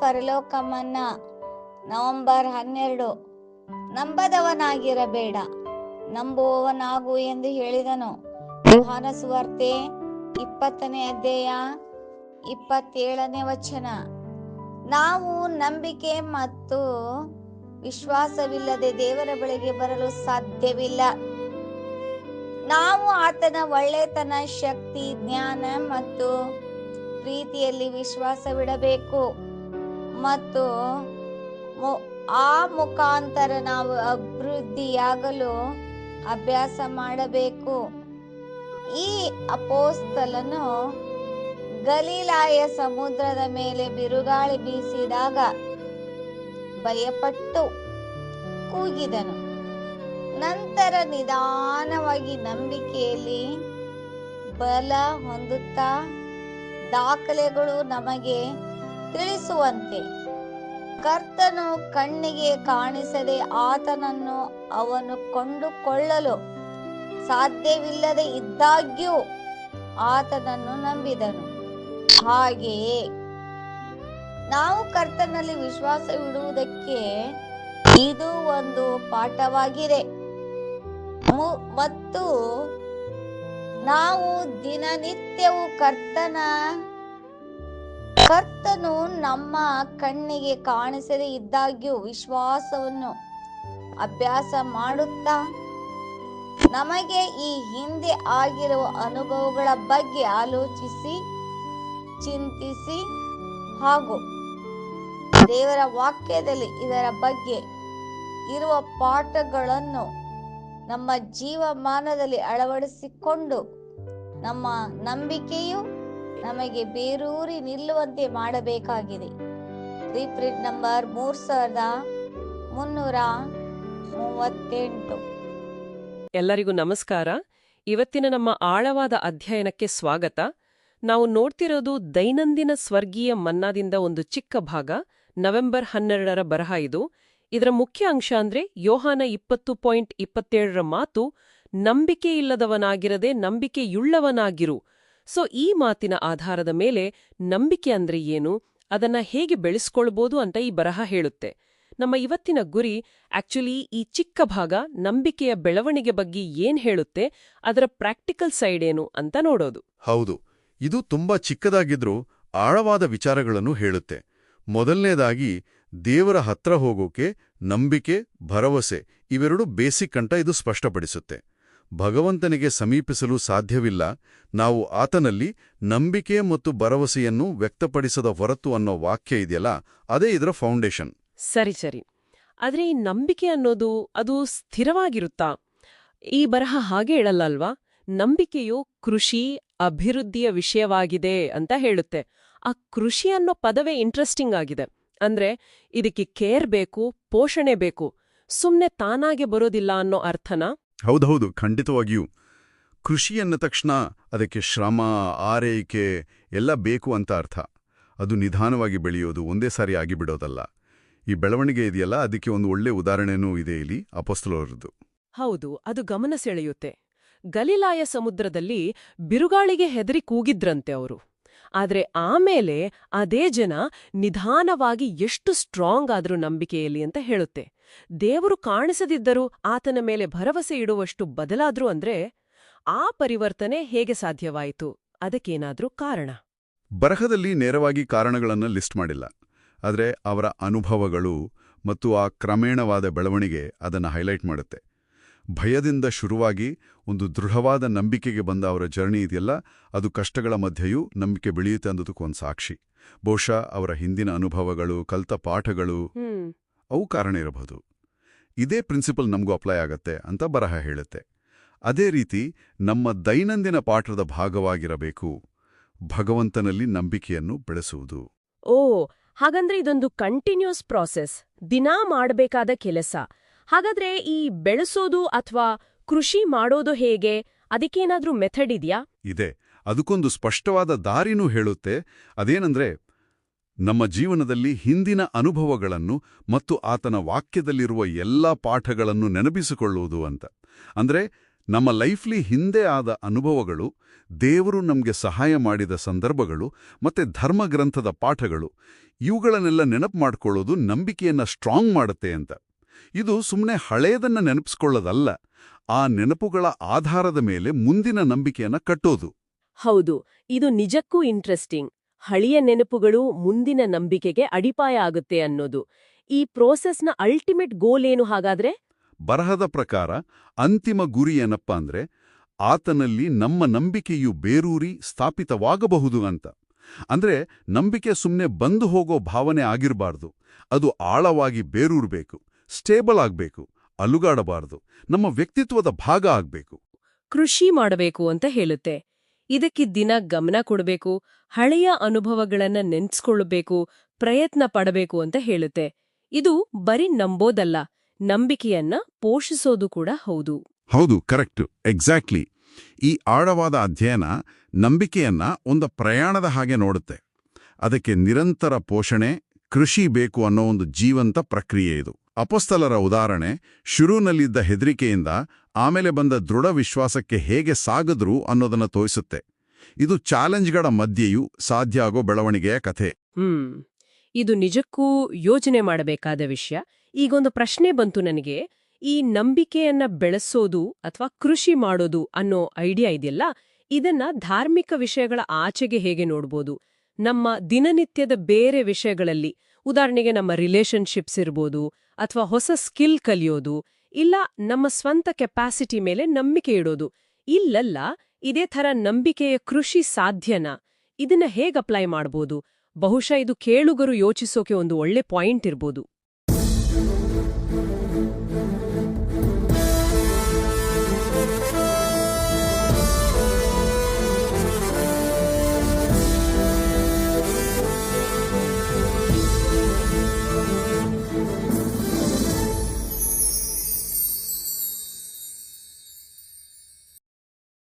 ಪರಲೋಕಮನ್ನ November ಹನ್ನೆರಡು. ನಂಬದವನಾಗಿರಬೇಡ, ನಂಬುವವನಾಗು ಎಂದು ಹೇಳಿದನು. ಸುವಾರ್ತೆ ಇಪ್ಪತ್ತನೇ ಅಧ್ಯಾಯ ಇಪ್ಪತ್ತೇಳನೇ ವಚನ. ನಾವು ನಂಬಿಕೆ ಮತ್ತು ವಿಶ್ವಾಸವಿಲ್ಲದೆ ದೇವರ ಬಳಿಗೆ ಬರಲು ಸಾಧ್ಯವಿಲ್ಲ. ನಾವು ಆತನ ಒಳ್ಳೆತನ, ಶಕ್ತಿ, ಜ್ಞಾನ ಮತ್ತು ಪ್ರೀತಿಯಲ್ಲಿ ವಿಶ್ವಾಸವಿಡಬೇಕು ಮತ್ತು ಆ ಮುಖಾಂತರ ನಾವು ಅಭಿವೃದ್ಧಿಯಾಗಲು ಅಭ್ಯಾಸ ಮಾಡಬೇಕು. ಈ ಅಪೋಸ್ತಲನು ಗಲೀಲಾಯ ಸಮುದ್ರದ ಮೇಲೆ ಬಿರುಗಾಳಿ ಬೀಸಿದಾಗ ಭಯಪಟ್ಟು ಕೂಗಿದನು. ನಂತರ ನಿಧಾನವಾಗಿ ನಂಬಿಕೆಯಲ್ಲಿ ಬಲ ಹೊಂದುತ್ತಾ ದಾಖಲೆಗಳು ನಮಗೆ ತಿಳಿಸುವಂತೆ. ಕರ್ತನು ಕಣ್ಣಿಗೆ ಕಾಣಿಸದೆ ಆತನನ್ನು ಅವನು ಕೊಂಡುಕೊಳ್ಳಲು ಸಾಧ್ಯವಿಲ್ಲದೆ ಇದ್ದಾಗ್ಯೂ ಆತನನ್ನು ನಂಬಿದನು. ಹಾಗೆಯೇ ನಾವು ಕರ್ತನಲ್ಲಿ ವಿಶ್ವಾಸವಿಡುವುದಕ್ಕೆ ಇದು ಒಂದು ಪಾಠವಾಗಿದೆ. ಮತ್ತು ನಾವು ದಿನನಿತ್ಯವೂ ಕರ್ತನ, ಕರ್ತನು ನಮ್ಮ ಕಣ್ಣಿಗೆ ಕಾಣಿಸದೇ ಇದ್ದಾಗ್ಯೂ ವಿಶ್ವಾಸವನ್ನು ಅಭ್ಯಾಸ ಮಾಡುತ್ತಾ, ನಮಗೆ ಈ ಹಿಂದೆ ಆಗಿರುವ ಅನುಭವಗಳ ಬಗ್ಗೆ ಆಲೋಚಿಸಿ, ಚಿಂತಿಸಿ ಹಾಗೂ ದೇವರ ವಾಕ್ಯದಲ್ಲಿ ಇದರ ಬಗ್ಗೆ ಇರುವ ಪಾಠಗಳನ್ನು ನಮ್ಮ ಜೀವಮಾನದಲ್ಲಿ ಅಳವಡಿಸಿಕೊಂಡು ನಮ್ಮ ನಂಬಿಕೆಯು ನಮಗೆ ಬೇರೂರಿ ನಿಲ್ಲುವಂತೆ ಮಾಡಬೇಕಾಗಿದೆ. ರೀಪ್ರಿಂಟ್ ನಂಬರ್ ಮೂರ್ ಸಾವಿರದ ಮುನ್ನೂರ ಮೂವತ್ತೆಂಟು. ಎಲ್ಲರಿಗೂ ನಮಸ್ಕಾರ. ಇವತ್ತಿನ ನಮ್ಮ ಆಳವಾದ ಅಧ್ಯಯನಕ್ಕೆ ಸ್ವಾಗತ. ನಾವು ನೋಡ್ತಿರೋದು ದೈನಂದಿನ ಸ್ವರ್ಗೀಯ ಮನ್ನಾದಿಂದ ಒಂದು ಚಿಕ್ಕ ಭಾಗ, ನವೆಂಬರ್ ಹನ್ನೆರಡರ ಬರಹ ಇದು. ಇದರ ಮುಖ್ಯ ಅಂಶ ಅಂದ್ರೆ ಯೋಹಾನ ಇಪ್ಪತ್ತು ಪಾಯಿಂಟ್ ಇಪ್ಪತ್ತೇಳರ ಮಾತು ನಂಬಿಕೆ ಇಲ್ಲದವನಾಗಿರದೆ ನಂಬಿಕೆಯುಳ್ಳವನಾಗಿರು. ಸೊ, ಈ ಮಾತಿನ ಆಧಾರದ ಮೇಲೆ ನಂಬಿಕೆ ಅಂದ್ರೆ ಏನು, ಅದನ್ನ ಹೇಗೆ ಬೆಳೆಸ್ಕೊಳ್ಬೋದು ಅಂತ ಈ ಬರಹ ಹೇಳುತ್ತೆ. ನಮ್ಮ ಇವತ್ತಿನ ಗುರಿ ಆಕ್ಚುಲಿ ಈ ಚಿಕ್ಕ ಭಾಗ ನಂಬಿಕೆಯ ಬೆಳವಣಿಗೆ ಬಗ್ಗೆ ಏನ್ ಹೇಳುತ್ತೆ, ಅದರ ಪ್ರಾಕ್ಟಿಕಲ್ ಸೈಡ್ ಏನು ಅಂತ ನೋಡೋದು. ಹೌದು, ಇದು ತುಂಬಾ ಚಿಕ್ಕದಾಗಿದ್ರೂ ಆಳವಾದ ವಿಚಾರಗಳನ್ನು ಹೇಳುತ್ತೆ. ಮೊದಲನೇದಾಗಿ ದೇವರ ಹತ್ರ ಹೋಗೋಕೆ ನಂಬಿಕೆ, ಭರವಸೆ ಇವೆರಡು ಬೇಸಿಕ್ ಅಂತ ಇದು ಸ್ಪಷ್ಟಪಡಿಸುತ್ತೆ. ಭಗವಂತನಿಗೆ ಸಮೀಪಿಸಲು ಸಾಧ್ಯವಿಲ್ಲ, ನಾವು ಆತನಲ್ಲಿ ನಂಬಿಕೆ ಮತ್ತು ಭರವಸೆಯನ್ನು ವ್ಯಕ್ತಪಡಿಸದ ಹೊರತು ಅನ್ನೋ ವಾಕ್ಯ ಇದೆಯಲ್ಲ, ಅದೇ ಇದರ ಫೌಂಡೇಶನ್. ಸರಿ ಸರಿ. ಆದರೆ ಈ ನಂಬಿಕೆ ಅನ್ನೋದು ಅದು ಸ್ಥಿರವಾಗಿರುತ್ತಾ? ಈ ಬರಹ ಹಾಗೆ ಹೇಳಲ್ಲ ಅಲ್ವಾ ನಂಬಿಕೆಯು ಕೃಷಿ, ಅಭಿವೃದ್ಧಿಯ ವಿಷಯವಾಗಿದೆ ಅಂತ ಹೇಳುತ್ತೆ. ಆ ಕೃಷಿ ಅನ್ನೋ ಪದವೇ ಇಂಟ್ರೆಸ್ಟಿಂಗ್ ಆಗಿದೆ. ಅಂದ್ರೆ ಇದಕ್ಕೆ ಕೇರ್ ಬೇಕು ಪೋಷಣೆ ಬೇಕು. ಸುಮ್ನೆ ತಾನಾಗೆ ಬರೋದಿಲ್ಲ ಅನ್ನೋ ಅರ್ಥನ? ಹೌದೌದು ಖಂಡಿತವಾಗಿಯೂ. ಕೃಷಿ ಅನ್ನ ತಕ್ಷಣ ಅದಕ್ಕೆ ಶ್ರಮ ಆರೈಕೆ ಎಲ್ಲ ಬೇಕು ಅಂತ ಅರ್ಥ. ಅದು ನಿಧಾನವಾಗಿ ಬೆಳೆಯೋದು ಒಂದೇ ಸಾರಿ ಆಗಿಬಿಡೋದಲ್ಲ. ಈ ಬೆಳವಣಿಗೆ ಇದೆಯಲ್ಲ ಅದಕ್ಕೆ ಒಂದು ಒಳ್ಳೆ ಉದಾಹರಣೆನೂ ಇದೆ ಇಲ್ಲಿ ಅಪಸ್ತಲರದ್ದು. ಹೌದು ಅದು ಗಮನ ಸೆಳೆಯುತ್ತೆ. ಗಲಿಲಾಯ ಸಮುದ್ರದಲ್ಲಿ ಬಿರುಗಾಳಿಗೆ ಹೆದರಿ ಕೂಗಿದ್ರಂತೆ ಅವರು. ಆದ್ರೆ ಆಮೇಲೆ ಅದೇ ಜನ ನಿಧಾನವಾಗಿ ಎಷ್ಟು ಸ್ಟ್ರಾಂಗ್ ಆದರೂ ನಂಬಿಕೆಯಲ್ಲಿ ಅಂತ ಹೇಳುತ್ತೆ. ದೇವರು ಕಾಣಿಸದಿದ್ದರೂ ಆತನ ಮೇಲೆ ಭರವಸೆ ಇಡುವಷ್ಟು ಬದಲಾದ್ರು ಅಂದ್ರೆ ಆ ಪರಿವರ್ತನೆ ಹೇಗೆ ಸಾಧ್ಯವಾಯಿತು? ಅದಕ್ಕೇನಾದ್ರೂ ಕಾರಣ? ಬರಹದಲ್ಲಿ ನೇರವಾಗಿ ಕಾರಣಗಳನ್ನು ಲಿಸ್ಟ್ ಮಾಡಿಲ್ಲ. ಆದರೆ ಅವರ ಅನುಭವಗಳು ಮತ್ತು ಆ ಕ್ರಮೇಣವಾದ ಬೆಳವಣಿಗೆ ಅದನ್ನು ಹೈಲೈಟ್ ಮಾಡುತ್ತೆ. ಭಯದಿಂದ ಶುರುವಾಗಿ ಒಂದು ದೃಢವಾದ ನಂಬಿಕೆಗೆ ಬಂದ ಅವರ ಜರ್ನಿ ಇದೆಯಲ್ಲ ಅದು ಕಷ್ಟಗಳ ಮಧ್ಯೆಯೂ ನಂಬಿಕೆ ಬೆಳೆಯುತ್ತೆ ಅನ್ನೋದಕ್ಕೊಂದು ಸಾಕ್ಷಿ. ಬಹುಶಃ ಅವರ ಹಿಂದಿನ ಅನುಭವಗಳು ಕಲ್ತ ಪಾಠಗಳು ಅವು ಕಾರಣ ಇರಬಹುದು. ಇದೇ ಪ್ರಿನ್ಸಿಪಲ್ ನಮಗೂ ಅಪ್ಲೈ ಆಗತ್ತೆ ಅಂತ ಬರಹ ಹೇಳುತ್ತೆ. ಅದೇ ರೀತಿ ನಮ್ಮ ದೈನಂದಿನ ಪಾಠದ ಭಾಗವಾಗಿರಬೇಕು ಭಗವಂತನಲ್ಲಿ ನಂಬಿಕೆಯನ್ನು ಬೆಳೆಸುವುದು. ಓ ಹಾಗಂದ್ರೆ ಇದೊಂದು ಕಂಟಿನ್ಯೂಸ್ ಪ್ರಾಸೆಸ್. ದಿನಾ ಮಾಡಬೇಕಾದ ಕೆಲಸ. ಹಾಗಾದ್ರೆ ಈ ಬೆಳೆಸೋದು ಅಥವಾ ಕೃಷಿ ಮಾಡೋದು ಹೇಗೆ? ಅದಕ್ಕೇನಾದ್ರೂ ಮೆಥಡ್ ಇದೆಯಾ? ಇದೆ. ಅದಕ್ಕೊಂದು ಸ್ಪಷ್ಟವಾದ ದಾರಿನೂ ಹೇಳುತ್ತೆ. ಅದೇನಂದ್ರೆ, ನಮ್ಮ ಜೀವನದಲ್ಲಿ ಹಿಂದಿನ ಅನುಭವಗಳನ್ನು ಮತ್ತು ಆತನ ವಾಕ್ಯದಲ್ಲಿರುವ ಎಲ್ಲಾ ಪಾಠಗಳನ್ನು ನೆನಪಿಸಿಕೊಳ್ಳುವುದು ಅಂತ. ಅಂದ್ರೆ, ನಮ್ಮ ಲೈಫ್ಲಿ ಹಿಂದೆ ಆದ ಅನುಭವಗಳು, ದೇವರು ನಮಗೆ ಸಹಾಯ ಮಾಡಿದ ಸಂದರ್ಭಗಳು ಮತ್ತೆ ಧರ್ಮಗ್ರಂಥದ ಪಾಠಗಳು, ಇವುಗಳನ್ನೆಲ್ಲ ನೆನಪು ಮಾಡಿಕೊಳ್ಳೋದು ನಂಬಿಕೆಯನ್ನ ಸ್ಟ್ರಾಂಗ್ ಮಾಡುತ್ತೆ ಅಂತ. ಇದು ಸುಮ್ಮನೆ ಹಳೇದನ್ನ ನೆನಪಿಸ್ಕೊಳ್ಳೋದಲ್ಲ ಆ ನೆನಪುಗಳ ಆಧಾರದ ಮೇಲೆ ಮುಂದಿನ ನಂಬಿಕೆಯನ್ನ ಕಟ್ಟೋದು. ಹೌದು ಇದು ನಿಜಕ್ಕೂ ಇಂಟ್ರೆಸ್ಟಿಂಗ್ ಹಳೆಯ ನೆನಪುಗಳು ಮುಂದಿನ ನಂಬಿಕೆಗೆ ಅಡಿಪಾಯ ಆಗುತ್ತೆ ಅನ್ನೋದು. ಈ ಪ್ರೋಸೆಸ್ನ ಅಲ್ಟಿಮೇಟ್ ಗೋಲ್ ಏನು ಹಾಗಾದ್ರೆ? ಬರಹದ ಪ್ರಕಾರ ಅಂತಿಮ ಗುರಿ ಏನಪ್ಪ ಅಂದ್ರೆ ಆತನಲ್ಲಿ ನಮ್ಮ ನಂಬಿಕೆಯು ಬೇರೂರಿ ಸ್ಥಾಪಿತವಾಗಬಹುದು ಅಂತ. ಅಂದ್ರೆ ನಂಬಿಕೆ ಸುಮ್ಮನೆ ಬಂದು ಹೋಗೋ ಭಾವನೆ ಆಗಿರಬಾರ್ದು. ಅದು ಆಳವಾಗಿ ಬೇರೂರ್ಬೇಕು. ಸ್ಟೇಬಲ್ ಆಗಬೇಕು ಅಲುಗಾಡಬಾರದು ನಮ್ಮ ವ್ಯಕ್ತಿತ್ವದ ಭಾಗ ಆಗಬೇಕು. ಕೃಷಿ ಮಾಡಬೇಕು ಅಂತ ಹೇಳುತ್ತೆ. ಇದಕ್ಕೆ ದಿನ ಗಮನ ಕೊಡಬೇಕು ಹಳೆಯ ಅನುಭವಗಳನ್ನು ನೆನ್ಸ್ಕೊಳ್ಬೇಕು ಪ್ರಯತ್ನ ಪಡಬೇಕು ಅಂತ ಹೇಳುತ್ತೆ. ಇದು ಬರೀ ನಂಬೋದಲ್ಲ ನಂಬಿಕೆಯನ್ನ ಪೋಷಿಸೋದು ಕೂಡ ಹೌದು. ಹೌದು ಕರೆಕ್ಟ್ ಎಕ್ಸಾಕ್ಟ್ಲಿ. ಈ ಆಳವಾದ ಅಧ್ಯಯನ ನಂಬಿಕೆಯನ್ನ ಒಂದು ಪ್ರಯಾಣದ ಹಾಗೆ ನೋಡುತ್ತೆ. ಅದಕ್ಕೆ ನಿರಂತರ ಪೋಷಣೆ ಕೃಷಿ ಬೇಕು ಅನ್ನೋ ಒಂದು ಜೀವಂತ ಪ್ರಕ್ರಿಯೆ ಇದು. ಅಪಸ್ತಲರ ಉದಾಹರಣೆ ಶುರುನಲ್ಲಿದ್ದ ಹೆದರಿಕೆಯಿಂದ ಆಮೇಲೆ ಬಂದ ದೃಢ ವಿಶ್ವಾಸಕ್ಕೆ ಹೇಗೆ ಸಾಗದ್ರು ಅನ್ನೋದನ್ನ ತೋರಿಸುತ್ತೆ. ಇದು ಚಾಲೆಂಜ್ಗಳ ಮಧ್ಯೆಯೂ ಸಾಧ್ಯ ಆಗೋ ಬೆಳವಣಿಗೆಯ ಕಥೆ. ಹ್ಮ್. ಇದು ನಿಜಕ್ಕೂ ಯೋಚನೆ ಮಾಡಬೇಕಾದ ವಿಷಯ. ಈಗೊಂದು ಪ್ರಶ್ನೆ ಬಂತು ನನಗೆ. ಈ ನಂಬಿಕೆಯನ್ನ ಬೆಳೆಸೋದು ಅಥವಾ ಕೃಷಿ ಮಾಡೋದು ಅನ್ನೋ ಐಡಿಯಾ ಇದೆಯಲ್ಲ? ಇದನ್ನ ಧಾರ್ಮಿಕ ವಿಷಯಗಳ ಆಚೆಗೆ ಹೇಗೆ ನೋಡ್ಬೋದು? ನಮ್ಮ ದಿನನಿತ್ಯದ ಬೇರೆ ವಿಷಯಗಳಲ್ಲಿ ಉದಾಹರಣೆಗೆ ನಮ್ಮ ರಿಲೇಷನ್ಶಿಪ್ಸ್ ಇರ್ಬೋದು ಅಥವಾ ಹೊಸ ಸ್ಕಿಲ್ ಕಲಿಯೋದು, ಇಲ್ಲ ನಮ್ಮ ಸ್ವಂತ ಕೆಪಾಸಿಟಿ ಮೇಲೆ ನಂಬಿಕೆ ಇಡೋದು. ಇಲ್ಲಲ್ಲ, ಇದೇ ಥರ ನಂಬಿಕೆಯ ಕೃಷಿ ಸಾಧ್ಯನ? ಇದನ್ನ ಹೇಗ್ ಅಪ್ಲೈ ಮಾಡ್ಬೋದು? ಬಹುಶಃ ಇದು ಕೇಳುಗರು ಯೋಚಿಸೋಕೆ ಒಂದು ಒಳ್ಳೆ ಪಾಯಿಂಟ್ ಇರ್ಬೋದು.